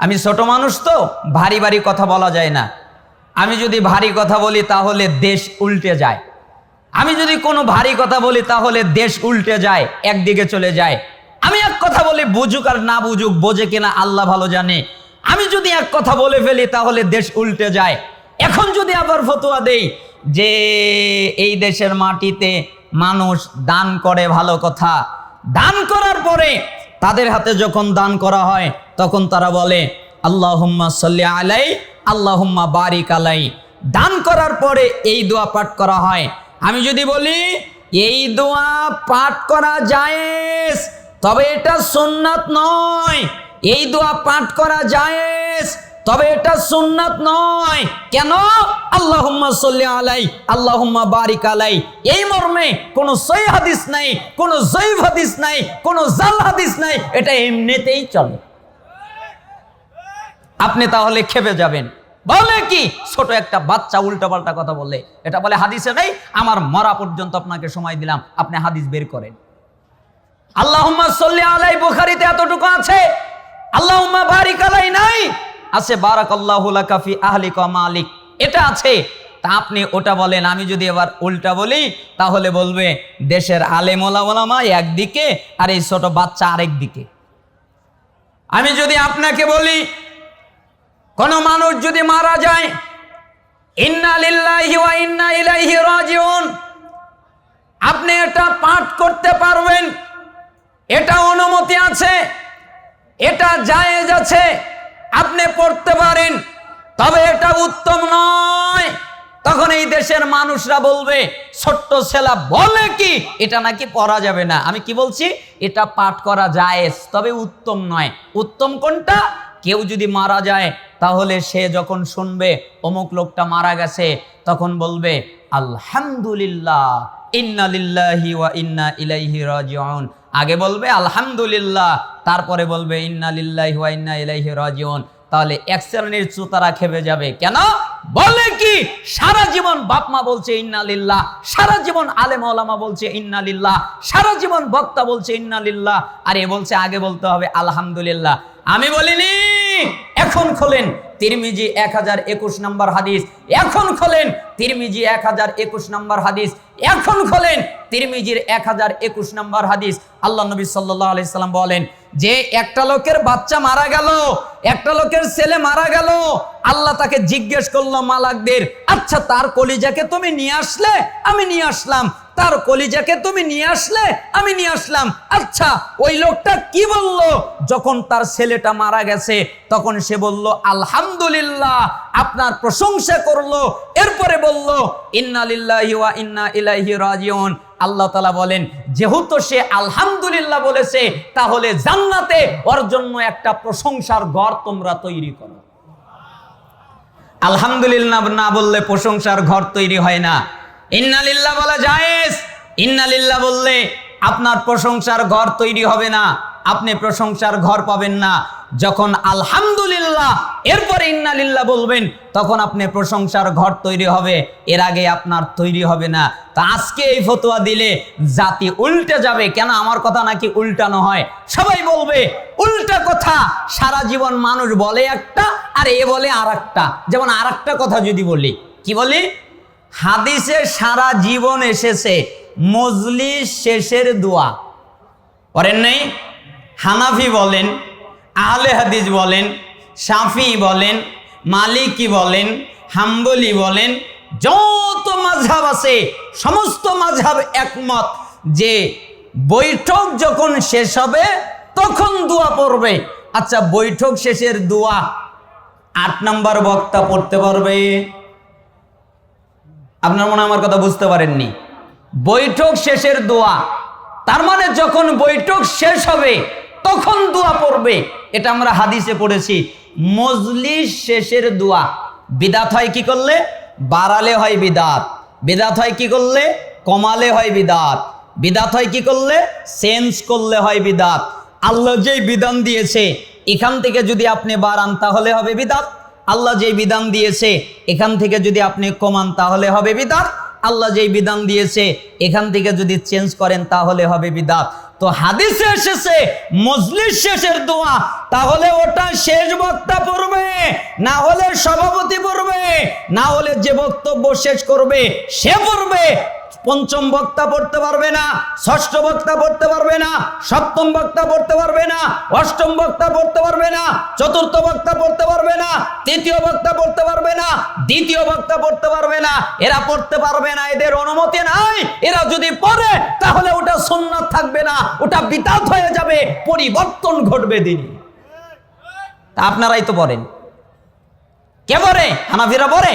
আমি ছোট মানুষ তো, ভারী ভারী কথা বলা যায় না। আমি যদি ভারী কথা বলি তাহলে দেশ উল্টে যায়। আমি যদি কোনো ভারী কথা বলি তাহলে দেশ উল্টে যায়, একদিকে চলে যায়। আমি এক কথা বলি, বুঝুক আর না বুঝুক, বোঝে কিনা আল্লাহ ভালো জানে। আমি যদি এক কথা বলে ফেলি তাহলে দেশ উল্টে যায়। এখন যদি আবার ফতোয়া দেই যে এই দেশের মাটিতে মানুষ দান করে ভালো কথা, দান করার পরে তাদের হাতে যখন দান করা হয়, তখন তারা বলে, আল্লাহম্মা সাল্লি আলাই, আল্লাহম্মা বারিক আলাই। দান করার পরে এই দোয়া পাঠ করা হয়। আমি যদি বলি, এই দোয়া পাঠ করা জায়েজ, তবে এটা সুন্নাত নয়। এই দোয়া পাঠ করা জায়েজ তবে এটা সুন্নাত নয়। কেন? আল্লাহুম্মা সাল্লি আলাই, আল্লাহুম্মা বারিক আলাই। এই মর্মে কোনো সই হাদিস নাই, কোনো জৈব হাদিস নাই, কোনো জাল হাদিস নাই, এটা এমনিতেই চলে। আপনি তাহলে খেপে যাবেন। বলে কি? ছোট একটা বাচ্চা উল্টাপাল্টা কথা বলে। এটা বলে, হাদিসে নেই, আমার মরা পর্যন্ত আপনাকে সময় দিলাম, আপনি হাদিস বের করেন। আল্লাহুম্মা সাল্লি আলাই, বুখারীতে এতটুকু আছে। আল্লাহুম্মা বারিক আলাই নাই আছে, বারাকাল্লাহু লাকা ফি আহলিকা ওয়া মালিক। এটা আছে। তা আপনি ওটা বলেন, আমি যদি এবার উল্টা বলি, তাহলে বলবে, দেশের আলেম ওলামা একদিকে আর এই ছোট বাচ্চা আরেক দিকে। আমি যদি আপনাকে বলি, কোন মানুষ যদি মারা যায় আপনি এটা পাঠ করতে পারবেন। এটা অনুমতি আছে, এটা জায়েজ আছে। আপনি পড়তে পারেন, তবে এটা উত্তম নয়। তখন এই দেশের মানুষরা বলবে, ছোট্ট ছেলা বলে কি? এটা নাকি পড়া যাবে না। আমি কি বলছি? এটা পাঠ করা যায় তবে উত্তম নয়। উত্তম কোনটা? কেউ যদি মারা যায়, তাহলে সে যখন শুনবে, অমুক লোকটা মারা গেছে, তখন বলবে, আলহামদুলিল্লাহ, ইন্না লিল্লাহি ওয়া ইন্না ইলাইহি রাজিউন। আগে বলবে আলহামদুলিল্লাহ, তারপরে বলবে ইন্নালিল্লাহ ইন্না ইলাইহি রাজিউন। তাহলে এক শ্রেণির চুতারা খেপে যাবে। কেন? বলে কি? সারা জীবন বাপমা বলছে ইন্না লিল্লাহ সারা জীবন আলেম ওলামা বলছে ইন্না লিল্লাহ সারা জীবন বক্তা বলছে ইন্না লিল্লাহ আর এ বলছে আগে বলতে হবে আলহামদুলিল্লাহ। আমি বলিনি। এখন খোলেন তিরমিজি এক হাজার একুশ নম্বর হাদিস। এখন খোলেন তিরমিজি এক হাজার একুশ নম্বর হাদিস। এখন খোলেন তিরমিজির এক হাজার একুশ নম্বর হাদিস। আল্লাহ নবী সাল্লাহ আলাইসাল্লাম বলেন যে একটা লোকের বাচ্চা মারা গেল, একটা লোকের ছেলে মারা গেল, আল্লাহ তাকে জিজ্ঞেস করল, মালাকদের আচ্ছা তার কলিজাকে তুমি নিয়ে আসলে? আমি নিয়ে আসলাম। তার কলিজাকে তুমি নিয়ে আসলে? আমি নিয়ে আসলাম। আচ্ছা ওই লোকটা কি বলল? যখন তার ছেলেটা মারা গেছে, তখন সে বলল, আলহামদুলিল্লাহ, আপনার প্রশংসা করল। এরপরে বলল, ইন্না লিল্লাহি ওয়া ইন্না ইলাইহি রাজিউন। আল্লাহ তালা বলেন, যেহেতু সে আলহামদুলিল্লাহ বলেছে, তাহলে জান্নাতে ওর জন্য একটা প্রশংসার ঘর তোমরা তৈরি করো। আলহামদুলিল্লাহ না বললে প্রশংসার ঘর তৈরি হয় না। ইন্নালিল্লাহ বলা জায়েজ। ইন্নালিল্লাহ বললে আপনার প্রশংসার ঘর তৈরি হবে না। আপনি প্রশংসার ঘর পাবেন না। যখন আলহামদুলিল্লাহ, এরপরে ইন্নালিল্লাহ বলবেন, তখন আপনি প্রশংসার ঘর তৈরি হবে, এর আগে আপনার তৈরি হবে না। তা আজকে এই ফতোয়া দিলে জাতি উল্টে যাবে। কেন আমার কথা নাকি উল্টানো হয়? সবাই বলবে, উল্টা কথা। সারা জীবন মানুষ বলে একটা, আর এ বলে আর যেমন আর কথা যদি বলি, কি বলি? হাদিসে সারা জীবন এসেছে, মজলিস শেষের দোয়া। করেন নেই? হানাফি বলেন আহলে হাদিস বলেন সাফি বলেন, মালিকি বলেন, হাম্বলি বলেন, যত মাঝহাব আছে, সমস্ত মাঝহাব একমত যে বৈঠক যখন শেষ হবে, তখন দোয়া পড়বে। আচ্ছা বৈঠক শেষের দোয়া আট নম্বর বক্তা পড়তে পারবে? আপনার মনে আমার কথা বুঝতে পারেননি। বৈঠক শেষের দোয়া, তার মানে যখন বৈঠক শেষ হবে, তখন দোয়া পড়বে। এটা আমরা হাদিসে পড়েছি। মজলিস শেষের দোয়া। বিদাত হয় কি করলে? বাড়ালে হয় বিদাত। বিদাত হয় কি করলে? কমালে হয় বিদাত। বিদাত হয় কি করলে? চেঞ্জ করলে হয় বিদাত। আল্লাহ যেই বিধান দিয়েছে, এখান থেকে যদি আপনি বাড়ান তাহলে হবে বিদাত। আল্লাহ যেই বিধান দিয়েছে, এখান থেকে যদি আপনি কমান তাহলে হবে বিদাত। আল্লাহ যেই বিধান দিয়েছে, এখান থেকে যদি চেঞ্জ করেন তাহলে হবে বিদাত। তো হাদিসে এসেছে, মজলিস শেষের দোয়া। তাহলে ওটা শেষ বক্তা পড়বে, না হলে সভাপতি পড়বে, না হলে যে বক্তব্য শেষ করবে, সে পড়বে। পঞ্চম বক্তা পড়তে পারবে না, ষষ্ঠ বক্তা পড়তে পারবে না, সপ্তম বক্তা পড়তে পারবে না, অষ্টম বক্তা পড়তে পারবে না, চতুর্থ বক্তা পড়তে পারবে না, তৃতীয় বক্তা পড়তে পারবে না, দ্বিতীয় বক্তা পড়তে পারবে না, এরা পড়তে পারবে না, এদের অনুমতি নাই, এরা যদি পড়ে, তাহলে ওটা সুন্নাত থাকবে না, ওটা বিতাত হয়ে যাবে, পরিবর্তন ঘটবে দিনে। তা আপনারাই তো পড়েন। কে পড়ে? হানাফিরা পড়ে?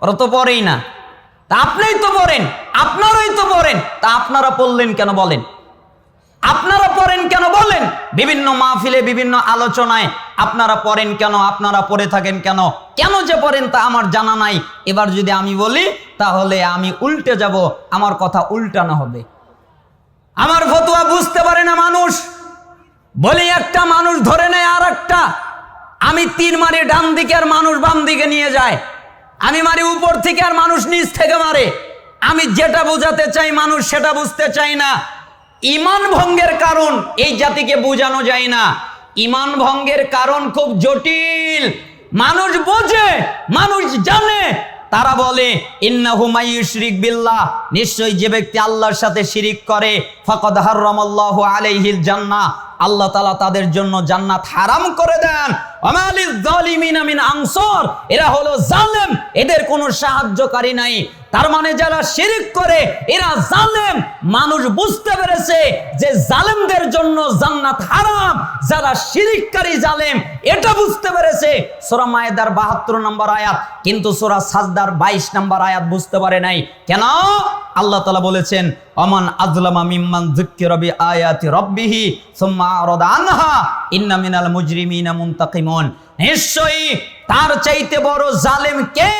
ওরা তো পড়েই না। তা আপনিই তো পড়েন আপনারাই তো পড়েন তা আপনারা পড়লেন কেন বলেন? আপনারা পড়েন কেন বলেন? বিভিন্ন মাহফিলে, বিভিন্ন আলোচনায় আপনারা পড়েন কেন, আপনারা পড়ে থাকেন কেন? কেন যে পড়েন তা আমার জানা নাই। এবার যদি আমি বলি, তাহলে আমি উল্টে যাব, আমার কথা উল্টানো হবে। আমার ফতুয়া বুঝতে পারে না মানুষ। বলি একটা মানুষ ধরে নেয় আর একটা আমি তীর মারি ডান দিকে আর মানুষ বাম দিকে নিয়ে যায়। আমি মারি উপর থেকে আর মানুষ নিচ থেকে মারে। আমি যেটা বোঝাতে চাই, মানুষ সেটা বুঝতে চাই না। ইমান ভঙ্গের কারণ এই জাতিকে বোঝানো যায় না। ইমান ভঙ্গের কারণ খুব জটিল। মানুষ বোঝে, মানুষ জানে। তারা বলে মাইয়ুশরিক বিল্লাহ। নিশ্চয়ই যে ব্যক্তি আল্লাহর সাথে শিরিক করে, ফাকাদ হারামাল্লাহু আলাইহিল জান্নাহ। আল্লাহ তালা তাদের জন্য জান্নাত হারাম করে দেন। আনসার। এরা হলো জালেম, এদের কোনো সাহায্যকারী নাই। তার মানে যারা শিরিক করে, এরা জালেম। মানুষ বুঝতে পেরেছে যে জালেমদের জন্য জান্নাত হারাম। যারা শিরিককারী জালেম, এটা বুঝতে পেরেছে। সূরা মায়েদার 72 নম্বর আয়াত। কিন্তু সূরা সাজদার 22 নম্বর আয়াত বুঝতে পারে নাই। কেন? আল্লাহ তাআলা বলেছেন, অমান আজলামা মিম্মান যুক্কিরা বি আয়াতি রাব্বিহি সুম্মা আরাদা আনহা ইন্না মিনাল মুজরিমিনা মুনতাকিমুন। নিশ্চয়ই তার চাইতে বড় জালেম কে?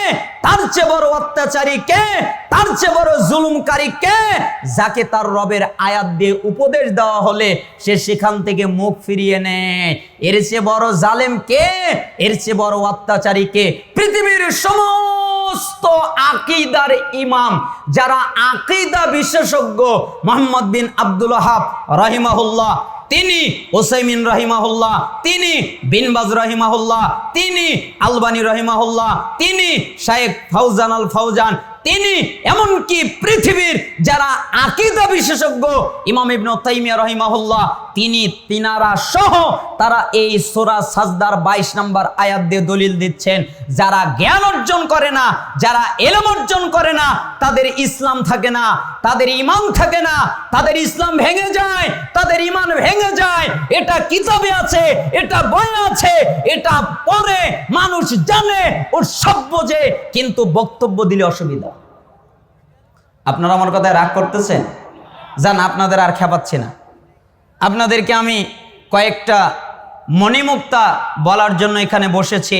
তার চেয়ে বড় অত্যাচারী কে? তার চেয়ে বড় জুলুমকারী কে? যাকে তার রবের আয়াত দিয়ে উপদেশ দেওয়া হলে সে সেখান থেকে মুখ ফিরিয়ে নেয়। এর চেয়ে বড় জালেম কে? এর চেয়ে বড় অত্যাচারী কে? পৃথিবীর সমস্ত আকিদার ইমাম, যারা আকিদা বিশেষজ্ঞ মোহাম্মদ বিন আব্দুল হাব রাহিমাহুল্লাহ, তিনি ওসাইমিন রহিমাহুল্লাহ, তিনি বিনবাজ রহিমাহুল্লাহ, তিনি আলবানী রহিমাহুল্লাহ, তিনি শায়েখ ফাউজান আল ফাউজান তিনি এমনকি পৃথিবীর যারা আকিদা বিশেষজ্ঞ, ইমাম ইবনু তাইমিয়া রহিমাহুল্লাহ, তিনি, তিনারা সহ তারা এই সোরা সাজদার 22 নম্বর আয়াত দিয়ে দলিল দিচ্ছেন, যারা জ্ঞান অর্জন করে না, যারা এলম অর্জন করে না, তাদের ইসলাম থাকে না, তাদের ইমান থাকে না, তাদের ইসলাম ভেঙে যায়, তাদের ইমান ভেঙে যায়, এটা কিতাবে আছে, এটা বই আছে, এটা পড়ে মানুষ জানে ওর সব বোঝে কিন্তু বক্তব্য দিলে অসুবিধা। আপনারা আমার কথায় রাগ করতেছেন? জান আপনাদের আর খেপাচ্ছি না। আপনাদেরকে আমি কয়েকটা মণিমুক্তা বলার জন্য এখানে বসেছি।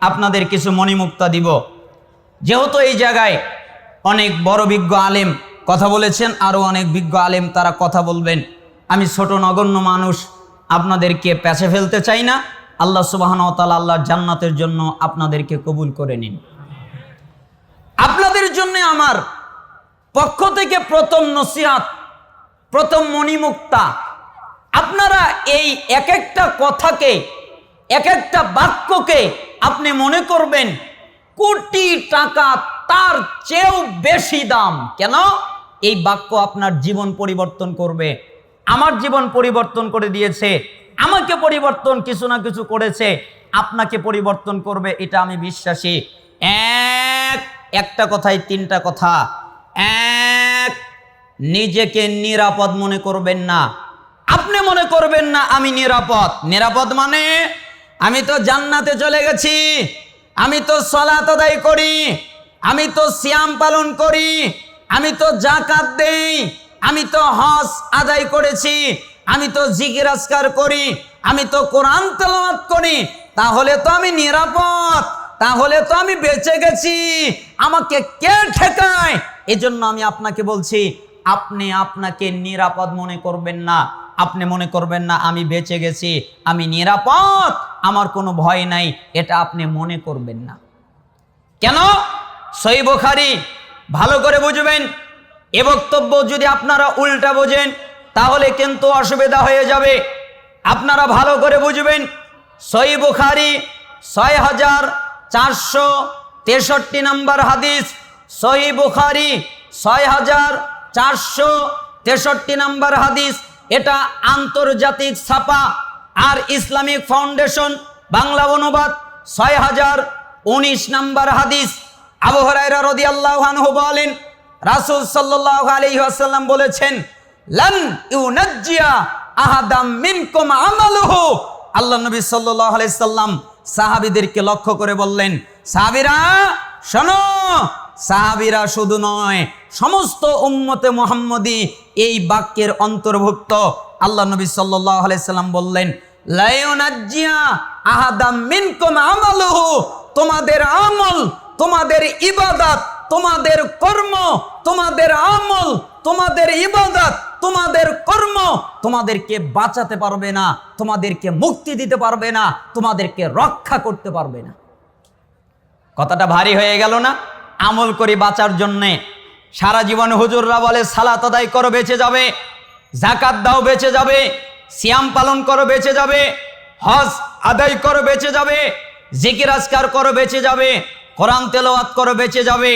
আপনাদের কিছু মণিমুক্তা দিব। যেহেতু এই জায়গায় অনেক বড় বিজ্ঞ আলেম কথা বলেছেন আরও অনেক বিজ্ঞ আলেম তারা কথা বলবেন। আমি ছোট নগণ্য মানুষ, আপনাদেরকে প্যাচে ফেলতে চাই না। আল্লাহ সুবাহন তালা আল্লাহর জান্নাতের জন্য আপনাদেরকে কবুল করে নিন। আপনাদের জন্য আমার পক্ষ থেকে প্রথম নসিহাত, প্রথম মণিমুক্তা। আপনারা এই এক একটা কথাকে এক একটা বাক্যকে আপনি মনে করবেন, কোটি টাকা তার চেয়েও বেশি দাম। কেন? এই বাক্য আপনার জীবন পরিবর্তন করবে। আমার জীবন পরিবর্তন করে দিয়েছে। আমাকে পরিবর্তন কিছু না কিছু করেছে। আপনাকে পরিবর্তন করবে, এটা আমি বিশ্বাসী। এক, একটা কথায় তিনটা কথা। এক, নিজেকে নিরাপদ মনে করবেন না। আপনি মনে করবেন না, আমি নিরাপদ। নিরাপদ মানে আমি তো জান্নাতে চলে গেছি, আমি তো সলাত আদায় করি, আমি তো শ্যাম পালন করি, আমি তো জাকাত দেই, আমি তো হস আদায় করেছি, আমি তো আজকার করি, আমি তো কোরআন তেলাওয়াত করি, তাহলে তো আমি নিরাপদ, তাহলে তো আমি বেঁচে গেছি। আমাকে কে ঠেকায়? এজন্য আমি আপনাকে বলছি, আপনি আপনাকে নিরাপদ মনে করবেন না। আপনি মনে করবেন না, আমি বেঁচে গেছি, আমি নিরাপদ, আমার কোনো ভয় নাই, এটা আপনি মনে করবেন না। কেন? সই বোখারি ভালো করে বুঝবেন। এ বক্তব্য যদি আপনারা উল্টা বোঝেন, তাহলে কিন্তু অসুবিধা হয়ে যাবে। আপনারা ভালো করে বুঝবেন সই বুখারি ছয় হাজার চারশো তেষট্টি নম্বর হাদিস সহি বুখারি ছয় হাজার চারশো তেষট্টি নম্বর হাদিস। এটা আন্তর্জাতিক ছাপা আর ইসলামিক ফাউন্ডেশন বাংলা অনুবাদ ছয় হাজার উনিশ নম্বর হাদিস। আবু হরাইরা রাদিয়াল্লাহু আনহু বলেন, রাসূল সাল্লাল্লাহু আলাইহি ওয়াসাল্লাম বলেছেন, লান ইউনাজ্জিয়া আহাদাম মিনকুম আমালুহু। আল্লাহ নবী সাল্লাল্লাহু আলাইহি সাল্লাম সাহাবীদেরকে লক্ষ্য করে বললেন, সাহাবীরা, শোনো সাহাবীরা শুধু নয়, সমস্ত উম্মতে মুহাম্মদী এই বাক্যের অন্তর্ভুক্ত। আল্লাহ নবী সাল্লাম বললেন, লায়ুনাজ্জিয়া আহাদাম তোমাদের আমল, তোমাদের ইবাদত, তোমাদের কর্ম, তোমাদের আমল, তোমাদের ইবাদত, তোমাদের কর্ম, তোমাদেরকে বাঁচাতে পারবে না, তোমাদেরকে মুক্তি দিতে পারবে না, তোমাদেরকে রক্ষা করতে পারবে না। কথাটা ভারী হয়ে গেল না? আমল করে বাঁচার জন্যে সারা জীবন হুজুররা বলে, সালাত আদায় করো, বেঁচে যাবে। জাকাত দাও, বেঁচে যাবে। সিয়াম পালন করো, বেঁচে যাবে। হজ আদায় করো, বেঁচে যাবে। জিকির আজকার করো, বেঁচে যাবে। কোরআন তেলাওয়াত করো, বেঁচে যাবে।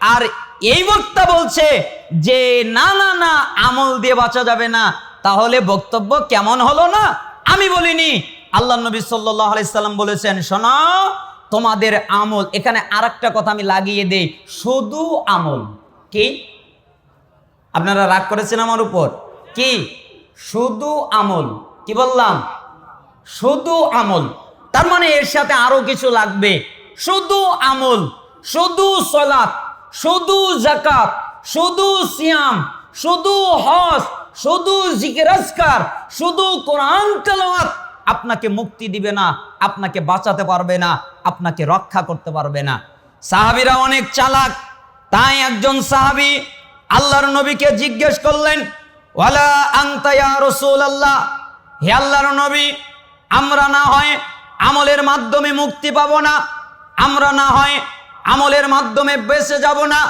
আর এই বক্তা বলছে যে, না না না, আমল দিয়ে বাঁচা যাবে না। তাহলে বক্তব্য কেমন হলো না? আমি বলিনি। আল্লাহ নবী সাল্লাহ আলাইসাল্লাম বলেছেন, শোনো তোমাদের আমল, এখানে আর কথা আমি লাগিয়ে দেই, শুধু আমল। কি? আপনারা রাগ করেছেন আমার উপর? কি? শুধু আমল। কি বললাম? শুধু আমল। তার মানে এর সাথে আরও কিছু লাগবে। শুধু আমল, শুধু সলাৎ, শুধু জাকাত শুধু সিয়াম, শুধু হজ, শুধু জিকিরাজকার শুধু কোরআন তেলাওয়াত আপনাকে মুক্তি দিবে না, আপনাকে বাঁচাতে পারবে না, আপনাকে রক্ষা করতে পারবে না। সাহাবিরা অনেক চালাক, তাই একজন সাহাবি আল্লাহর নবীকে জিজ্ঞেস করলেন, ওয়ালা আংতায়া রসুল আল্লাহ হে আল্লাহর নবী, আমরা না হয় আমলের মাধ্যমে মুক্তি পাব না, আমরা না হয় আমলের মাধ্যমে বেঁচে যাব না,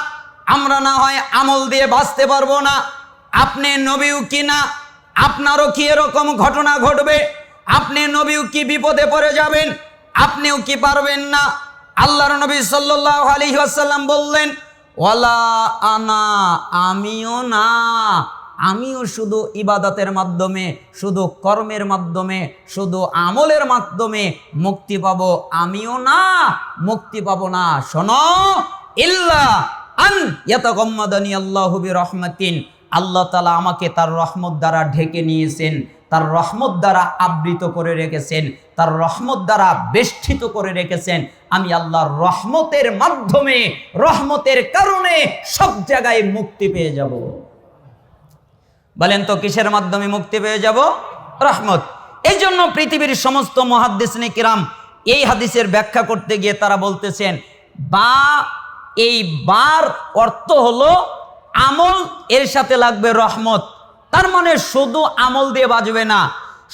আমরা না হয় আমল দিয়ে বাঁচতে পারব না। আপনি নবীও কি না? আপনারও কি এরকম ঘটনা ঘটবে? আপনি নবীও কি বিপদে পড়ে যাবেন? আপনিও কি পারবেন না? আল্লাহর নবী সাল্লাহ আলী আসাল্লাম বললেন, ওয়ালা আনা, আমিও না। আমিও শুধু ইবাদতের মাধ্যমে, শুধু কর্মের মাধ্যমে, শুধু আমলের মাধ্যমে মুক্তি পাব। আমিও না, মুক্তি পাব না। শোনো, ইল্লা আন ইয়াতাগাম্মাদানি আল্লাহু বিরহমাতিন। আল্লাহ তাআলা আমাকে তার রহমত দ্বারা ঢেকে নিয়েছেন। তার রহমত দ্বারা আবৃত করে রেখেছেন, তার রহমত দ্বারা বেষ্টিত করে রেখেছেন। আমি আল্লাহর রহমতের মাধ্যমে, রহমতের কারণে সব জায়গায় মুক্তি পেয়ে যাব। বলেন তো, কিসের মাধ্যমে মুক্তি পেয়ে যাব? রহমত। এই জন্য পৃথিবীর সমস্ত মহাদ্দেশনে কিরাম এই হাদিসের ব্যাখ্যা করতে গিয়ে তারা বলতেছেন, বা, এই বার অর্থ হলো আমল, এর সাথে লাগবে রহমত। তার মানে শুধু আমল দিয়ে বাজবে না,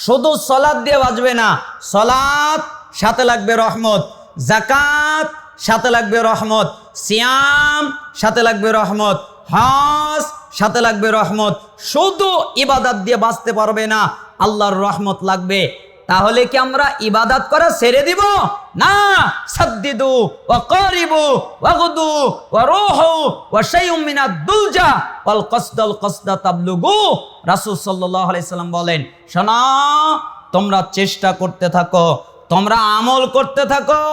শুধু সলাদ দিয়ে বাজবে না। সলাদ সাথে লাগবে রহমত। জাকাত সাথে লাগবে রহমত। সিয়াম, সাথে লাগবে রহমত। হস সাথে লাগবে রহমত। শুধু ইবাদাত দিয়ে বাঁচতে পারবে না, আল্লাহর রহমত লাগবে। তাহলে কি আমরা ইবাদাত করা ছেড়ে দিব? না। সাদ্দিদু ওয়া কারিবু ওয়া গুদু ওয়া রুহু ওয়া শাইউম দুলজা ওয়াল কসদাল কসদা তাবলুগু। রাসূল সাল্লাল্লাহু আলাইহি সাল্লাম বলেন, শোনা, তোমরা চেষ্টা করতে থাকো, তোমরা আমল করতে থাকো,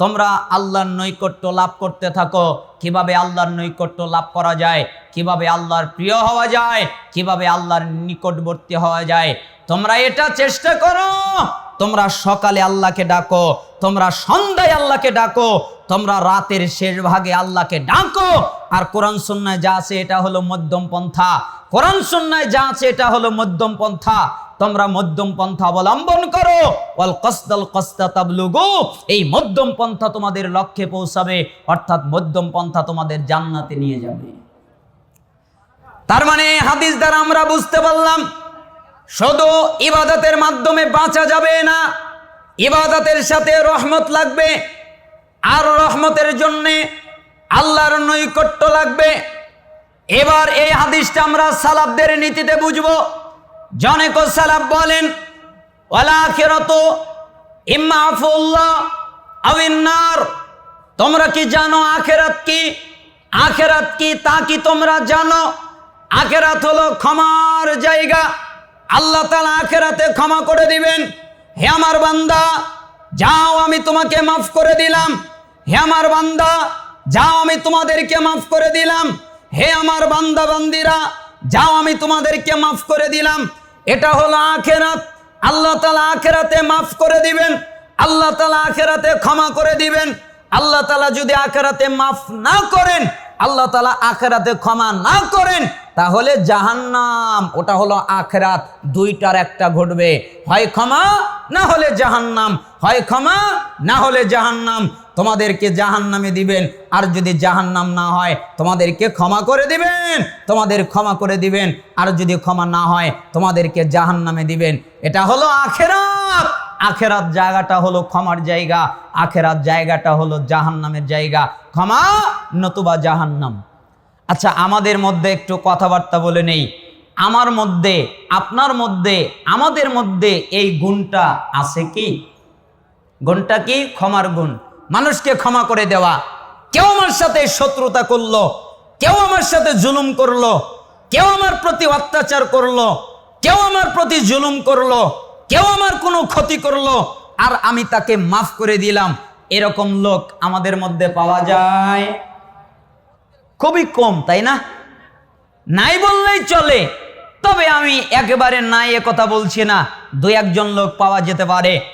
তোমরা আল্লাহর নৈকট্য লাভ করতে থাকো। কীভাবে আল্লাহর নৈকট্য লাভ করা যায়? কীভাবে আল্লাহর প্রিয় হওয়া যায়? কীভাবে আল্লাহর নিকটবর্তী হওয়া যায়? তোমরা এটা চেষ্টা করো। তোমরা সকালে আল্লাহকে ডাকো, তোমরা সন্ধ্যায় আল্লাহকে ডাকো, তোমরা রাতের শেষ ভাগে আল্লাহকে ডাকো। আর কোরআন সন্ন্যায় যা আছে এটা হলো মধ্যম পন্থা। কোরআন সন্ন্যায় যা আছে এটা হলো মধ্যম পন্থা। তোমরা মধ্যম পন্থা অবলম্বন করো। ওয়াল কসদাল কস্তা তাবলুগু। এই মধ্যম পন্থা তোমাদের লক্ষ্যে পৌঁছাবে, অর্থাৎ মধ্যম পন্থা তোমাদের জান্নাতে নিয়ে যাবে। তার মানে হাদিস দ্বারা আমরা বুঝতে পারলাম শুধু ইবাদতের মাধ্যমে বাঁচা যাবে না, ইবাদতের সাথে রহমত লাগবে, আর রহমতের জন্যে আল্লাহর নৈকট্য লাগবে। এবার এই হাদিসটা আমরা সালাবদের নীতিতে বুঝব। জনেক সালাব বলেন আবিন্নার তোমরা কি জানো আখেরাত কি? আখেরাত কি তা কি তোমরা জানো? আখেরাত হলো ক্ষমার জায়গা। আল্লাহ তাআলা আখেরাতে ক্ষমা করে দিবেন। হে আমার বান্দা, যাও আমি তোমাকে মাফ করে দিলাম। হে আমার বান্দা, যাও আমি তোমাদেরকে মাফ করে দিলাম। হে আমার বান্দা বান্দিরা, যাও আমি তোমাদেরকে মাফ করে দিলাম। এটা হলো আখেরাত। আল্লাহ তালা আখেরাতে মাফ করে দিবেন। আল্লাহ তালা আখেরাতে ক্ষমা করে দিবেন। আল্লাহ তালা যদি আখেরাতে মাফ না করেন, আল্লাহ তালা আখেরাতে ক্ষমা না করেন তাহলে জাহান্নাম, ওটা হলো আখেরাত, দুইটার একটা ঘটবে। হয় ক্ষমা, না হলে জাহান্নাম। হয় ক্ষমা, না হলে জাহান্নাম। তোমাদেরকে জাহান্নামে দিবেন, আর যদি জাহান্নাম না হয়, তোমাদেরকে ক্ষমা করে দিবেন। তোমাদের ক্ষমা করে দিবেন, আর যদি ক্ষমা না হয়, তোমাদেরকে জাহান্নামে দিবেন। এটা হলো আখেরাত। আখেরাত জায়গাটা হলো ক্ষমার জায়গা। আখেরাত জায়গাটা হলো জাহান্নামের জায়গা। ক্ষমা, নতুবা জাহান্নাম। আচ্ছা আমাদের মধ্যে একটু কথাবার্তা বলে নেই। আমার মধ্যে, আপনার মধ্যে, আমাদের মধ্যে এই গুণটা আছে কি? গুণটা কি? ক্ষমার গুণ। মানুষকে ক্ষমা করে দেওয়া। কেউ আমার সাথে শত্রুতা করল, কেউ আমার সাথে জুলুম করল, কেউ আমার প্রতি অত্যাচার করল, কেউ আমার প্রতি জুলুম করল, কেউ আমার কোনো ক্ষতি করল, আর আমি তাকে মাফ করে দিলাম। এরকম লোক আমাদের মধ্যে পাওয়া যায়। খুবই কম, তাই না? নাই বললেই চলে, তবে আমি একেবারে নাই এ কথা বলছি না। দু একজন লোক পাওয়া যেতে পারে।